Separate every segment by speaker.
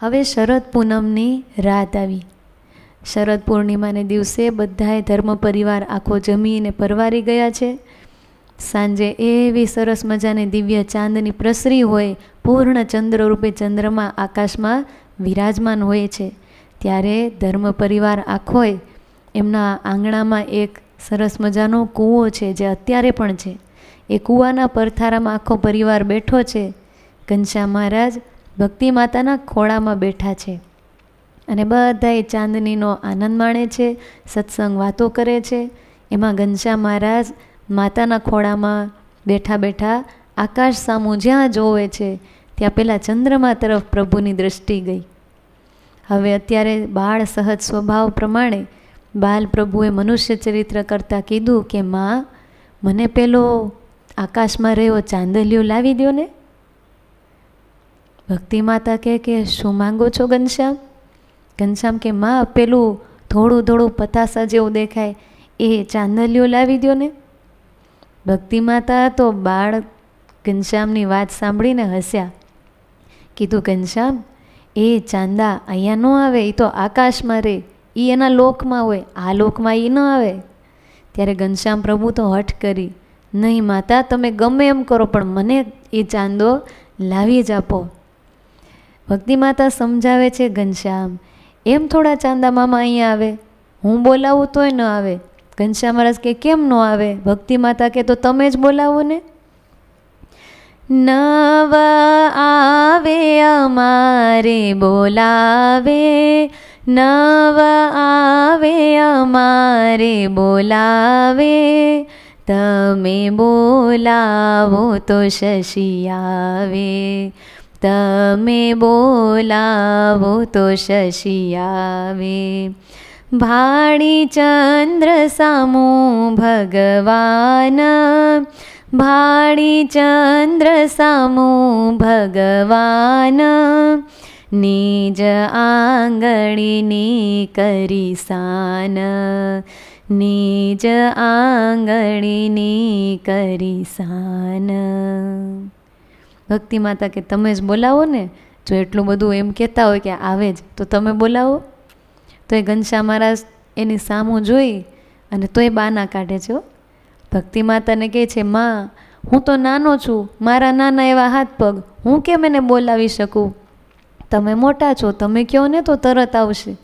Speaker 1: હવે શરદ પૂનમની રાત આવી. શરદ પૂર્ણિમાને દિવસે બધાએ ધર્મ પરિવાર આખો જમીને પરવારી ગયા છે. સાંજે એવી સરસ મજાની દિવ્ય ચાંદની પ્રસરી હોય, પૂર્ણ ચંદ્ર રૂપે ચંદ્રમાં આકાશમાં વિરાજમાન હોય છે. ત્યારે ધર્મ પરિવાર આખોય એમના આંગણામાં એક સરસ મજાનો કૂવો છે જે અત્યારે પણ છે. એ કૂવાના પરથારામાં આખો પરિવાર બેઠો છે. ઘનશ્યામ મહારાજ ભક્તિ માતાના ખોળામાં બેઠા છે અને બધાએ ચાંદનીનો આનંદ માણે છે, સત્સંગ વાતો કરે છે. એમાં ઘનશ્યામ મહારાજ માતાના ખોળામાં બેઠા બેઠા આકાશ સામું જ્યાં જોવે છે, ત્યાં પેલા ચંદ્રમા તરફ પ્રભુની દૃષ્ટિ ગઈ. હવે અત્યારે બાળ સહજ સ્વભાવ પ્રમાણે બાલ પ્રભુએ મનુષ્ય ચરિત્ર કરતાં કીધું કે, માં, મને પેલો આકાશમાં રહ્યો ચાંદલિયો લાવી દો ને ભક્તિ માતા કહે કે, શું માંગો છો ઘનશ્યામ? ઘનશ્યામ કે, માં, પેલું થોડું થોડું પતાસા જેવું દેખાય. એ ચાંદલિયો લાવી દો ને. ભક્તિ માતા તો બાળ ઘનશ્યામની વાત સાંભળીને હસ્યા. કીધું, ઘનશ્યામ, એ ચાંદા અહીંયા ન આવે એ તો આકાશમાં રહે એ એના લોકમાં હોય, આ લોકમાં એ ન આવે. ત્યારે ઘનશ્યામ પ્રભુ તો હઠ કરી, નહીં માતા, તમે ગમે એમ કરો, પણ મને એ ચાંદો લાવી જ આપો. ભક્તિ માતા સમજાવે છે, ઘનશ્યામ, એમ થોડા ચાંદા મામા અહીંયા આવે. હું બોલાવું તોય ન આવે. ઘનશ્યામ મહારાજ કે, કેમ ન આવે? ભક્તિ માતા કે, તો તમે જ બોલાવો ને. નવ આવે અમારે બોલાવે. નવ આવે અમારે બોલાવે. તમે બોલાવો તો શશી આવે. તમે બોલાવો તો શશી આવે ભાડી ચંદ્ર સામું ભગવાન ભાડી ચંદ્ર સામું ભગવાન નિજ આંગળીની કરી સાન નિજ આંગળીની કરી સાન ભક્તિ માતા કે તમે જ બોલાવો ને, જો એટલું બધું એમ કહેતા હોય કે આવે જ, તો તમે બોલાવો. તો એ ઘનશ્યા મહારાજ એની સામું જોઈ અને તોય બાના કાઢે છે ભક્તિ માતાને કહે છે, માં, હું તો નાનો છું, મારા નાના એવા હાથ પગ, હું કેમ એને બોલાવી શકું? તમે મોટા છો, તમે કહો ને તો તરત આવશે.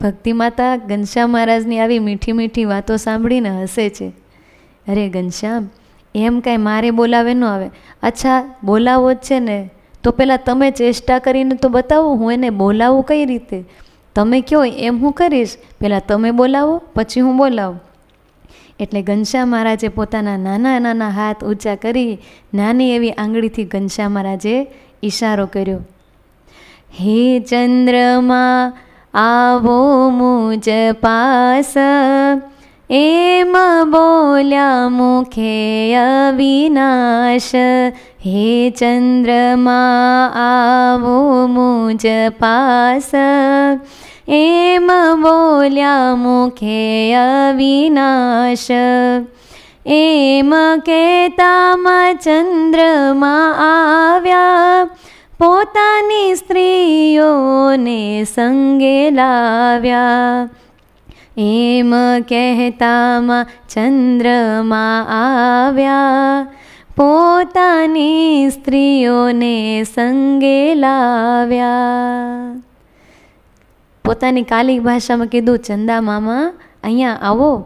Speaker 1: ભક્તિ માતા ઘનશ્યામ મહારાજની આવી મીઠી મીઠી વાતો સાંભળીને હસે છે. અરે ઘનશ્યામ એમ કાંઈ મારે બોલાવે ન આવે. અચ્છા, બોલાવો જ છે ને. તો પહેલાં તમે ચેષ્ટા કરીને તો બતાવો, હું એને બોલાવું કઈ રીતે? તમે કહો, એમ હું કરીશ. પહેલાં તમે બોલાવો, પછી હું બોલાવું. એટલે ઘનશ્યામ મહારાજે પોતાના નાના નાના હાથ ઊંચા કરી નાની એવી આંગળીથી ઘનશ્યામ મહારાજે ઈશારો કર્યો. હે ચંદ્રમા, આવો મુજ પાસ એમ બોલ્યા મુખે અવિનાશ, હે ચંદ્રમાં, આવો મુજ પાસ. એમ બોલ્યા મુખે અવિનાશ, એમ કેતામાં ચંદ્રમાં આવ્યા, પોતાની સ્ત્રીઓને સંગે લાવ્યા. એમ કહેતામાં ચંદ્રમાં આવ્યા. પોતાની સ્ત્રીઓને સંગે લાવ્યા. પોતાની કાલિક ભાષામાં કીધું, ચંદા મામા, અહીંયા આવો.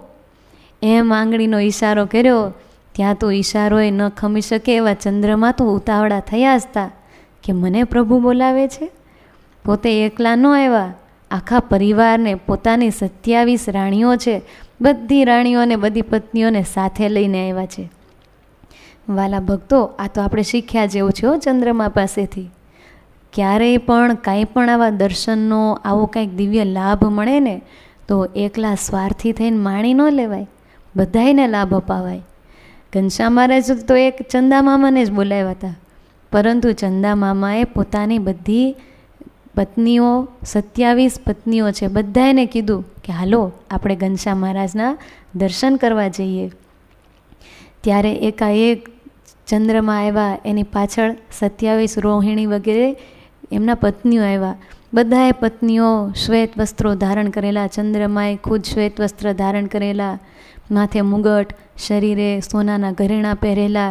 Speaker 1: એમ આંગળીનો ઈશારો કર્યો. ત્યાં તો ઈશારોએ ન ખમી શકે એવા ચંદ્રમાં તો ઉતાવળા થયા હતા કે મને પ્રભુ બોલાવે છે? પોતે એકલા ન આવ્યા. આખા પરિવારને પોતાની સત્યાવીસ રાણીઓ છે, બધી રાણીઓને, બધી પત્નીઓને સાથે લઈને આવ્યા છે. વાલા ભક્તો, આ તો આપણે શીખ્યા જેવું છે હો ચંદ્રમા પાસેથી. ક્યારેય પણ કાંઈ પણ આવા દર્શનનો, આવો કાંઈક દિવ્ય લાભ મળે ને, તો એકલા સ્વાર્થી થઈને માણી ન લેવાય, બધાયને લાભ અપાવાય. ઘનશ્યામ મહારાજ તો એક ચંદા મામાને જ બોલાવ્યા હતા. પરંતુ ચંદા મામાએ પોતાની બધી પત્નીઓ, સત્યાવીસ પત્નીઓ છે. બધાને કીધું કે, હાલો, આપણે ઘનશ્યામ મહારાજના દર્શન કરવા જઈએ. ત્યારે એકાએક ચંદ્રમાં આવ્યા, એની પાછળ સત્યાવીસ રોહિણી વગેરે એમના પત્નીઓ આવ્યા. બધાએ પત્નીઓ શ્વેત વસ્ત્રો ધારણ કરેલા, ચંદ્રમાએ ખુદ શ્વેત વસ્ત્ર ધારણ કરેલા, માથે મુગટ, શરીરે સોનાના ઘરેણાં પહેરેલા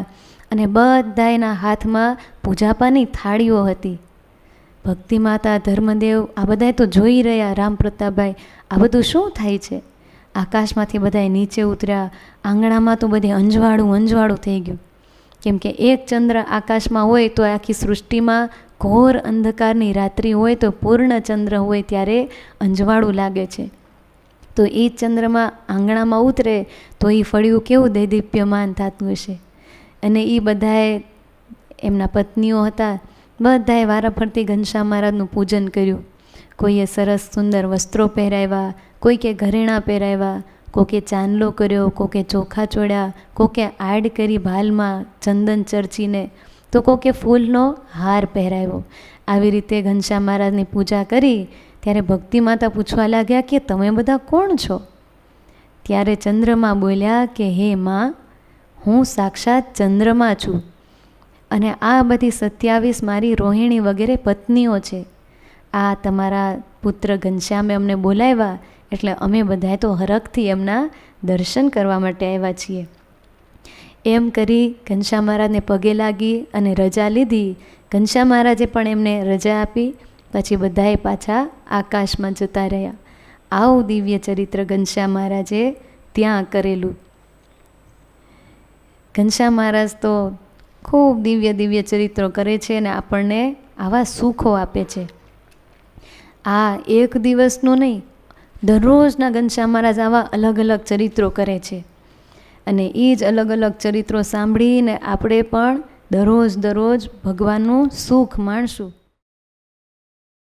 Speaker 1: અને બધાએના હાથમાં પૂજાપાની થાળીઓ હતી. ભક્તિ માતા ધર્મદેવ, આ બધાએ તો જોઈ રહ્યા રામ પ્રતાપભાઈ આ બધું શું થાય છે? આકાશમાંથી બધાએ નીચે ઉતર્યા. આંગણામાં તો બધે અંજવાળું અંજવાળું થઈ ગયું. કેમ કે એક ચંદ્ર આકાશમાં હોય તો આખી સૃષ્ટિમાં ઘોર અંધકારની રાત્રિ હોય તો પૂર્ણ ચંદ્ર હોય ત્યારે અંજવાળું લાગે છે. તો એ ચંદ્રમાં આંગણામાં ઉતરે તો એ ફળિયું કેવું દૈદીપ્યમાન થતું હશે? અને એ બધાએ એમના પત્નીઓ હતા. બધાએ વારાફરતી ઘનશ્યામ મહારાજનું પૂજન કર્યું. કોઈએ સરસ સુંદર વસ્ત્રો પહેરાવ્યા, કોઈકે ઘરેણાં પહેરાવ્યા, કોકે ચાંદલો કર્યો, કોકે ચોખા ચોડ્યા, કોકે આડ કરી ભાલમાં ચંદન ચર્ચીને, તો કોકે ફૂલનો હાર પહેરાવ્યો. આવી રીતે ઘનશ્યામ મહારાજની પૂજા કરી, ત્યારે ભક્તિ માતા પૂછવા લાગ્યા કે તમે બધા કોણ છો? ત્યારે ચંદ્રમા બોલ્યા કે, હે માં, હું સાક્ષાત ચંદ્રમા છું. અને આ બધી સત્યાવીસ મારી રોહિણી વગેરે પત્નીઓ છે. આ તમારા પુત્ર ઘનશ્યામે અમને બોલાવ્યા, એટલે અમે બધાએ તો હરખથી એમના દર્શન કરવા માટે આવ્યા છીએ. એમ કરી ઘનશ્યામ મહારાજને પગે લાગી અને રજા લીધી. ઘનશ્યામ મહારાજે પણ એમને રજા આપી, પછી બધાએ પાછા આકાશમાં જતા રહ્યા. આવું દિવ્ય ચરિત્ર ઘનશ્યામ મહારાજે ત્યાં કરેલું. ઘનશ્યામ મહારાજ તો ખૂબ દિવ્ય દિવ્ય ચરિત્રો કરે છે અને આપણને આવા સુખો આપે છે. આ એક દિવસનું નહીં, દરરોજના ઘનશ્યામ મહારાજ આવા અલગ અલગ ચરિત્રો કરે છે. અને એ જ અલગ અલગ ચરિત્રો સાંભળીને આપણે પણ દરરોજ દરરોજ ભગવાનનું સુખ માણશું.